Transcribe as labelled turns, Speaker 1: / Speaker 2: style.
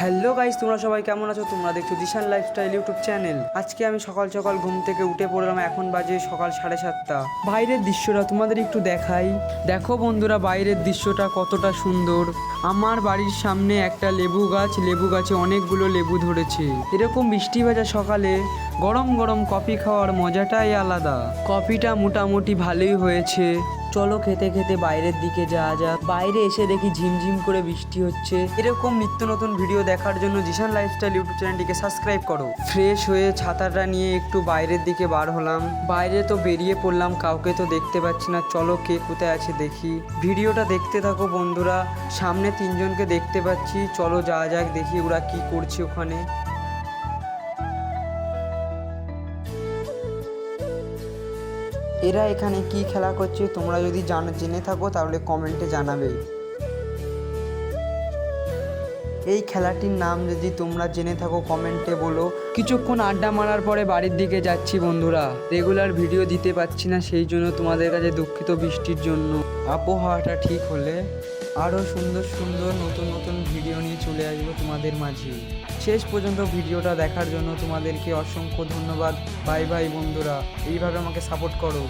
Speaker 1: Hello guys তোমরা সবাই কেমন আছো? তোমরা দেখছ দিশান লাইফস্টাইল ইউটিউব চ্যানেল আজকে আমি সকাল সকাল ঘুম থেকে উঠে পড়লাম, এখন বাজে সকাল সাড়ে সাতটা। বাইরের দৃশ্যটা তোমাদের একটু দেখাই। দেখো বন্ধুরা, বাইরের দৃশ্যটা কতটা সুন্দর। আমার বাড়ির সামনে একটা লেবু গাছ, লেবু গাছে অনেকগুলো লেবু ধরেছে। এরকম বৃষ্টি ভেজা সকালে গরম গরম কফি খাওয়ার মজাটাই আলাদা। কফিটা মোটামুটি ভালোই হয়েছে। চলো খেতে খেতে বাইরের দিকে যাওয়া যাক। বাইরে এসে দেখি ঝিমঝিম করে বৃষ্টি হচ্ছে। এরকম নিত্য নতুন ভিডিও দেখার জন্য জিশান লাইফস্টাইল ইউটিউব চ্যানেলটিকে সাবস্ক্রাইব করো। ফ্রেশ হয়ে ছাতাটা নিয়ে একটু বাইরের দিকে বার হলাম। বাইরে তো বেরিয়ে পড়লাম, কাউকে তো দেখতে পাচ্ছি না। চলো কে কোথায় আছে দেখি। ভিডিওটা দেখতে থাকো বন্ধুরা। সামনে তিনজনকে দেখতে পাচ্ছি। চলো যাওয়া যাক, দেখি ওরা কি করছে ওখানে। এরা এখানে কি খেলা করছে তোমরা যদি জান, জেনে থাকো তাহলে কমেন্টে জানাবে। এই খেলাটির নাম যদি তোমরা জেনে থাকো কমেন্টে বলো। কিছুক্ষণ আড্ডা মারার পরে বাড়ির দিকে যাচ্ছি বন্ধুরা। রেগুলার ভিডিও দিতে পারছি না, সেই জন্য তোমাদের কাছে দুঃখিত বৃষ্টির জন্য। আবহাওয়াটা ঠিক হলে আরও সুন্দর সুন্দর নতুন নতুন ভিডিও নিয়ে চলে আসব তোমাদের মাঝে। শেষ পর্যন্ত ভিডিওটা দেখার জন্য তোমাদেরকে অসংখ্য ধন্যবাদ। বাই বাই বন্ধুরা। এইভাবে আমাকে সাপোর্ট করো।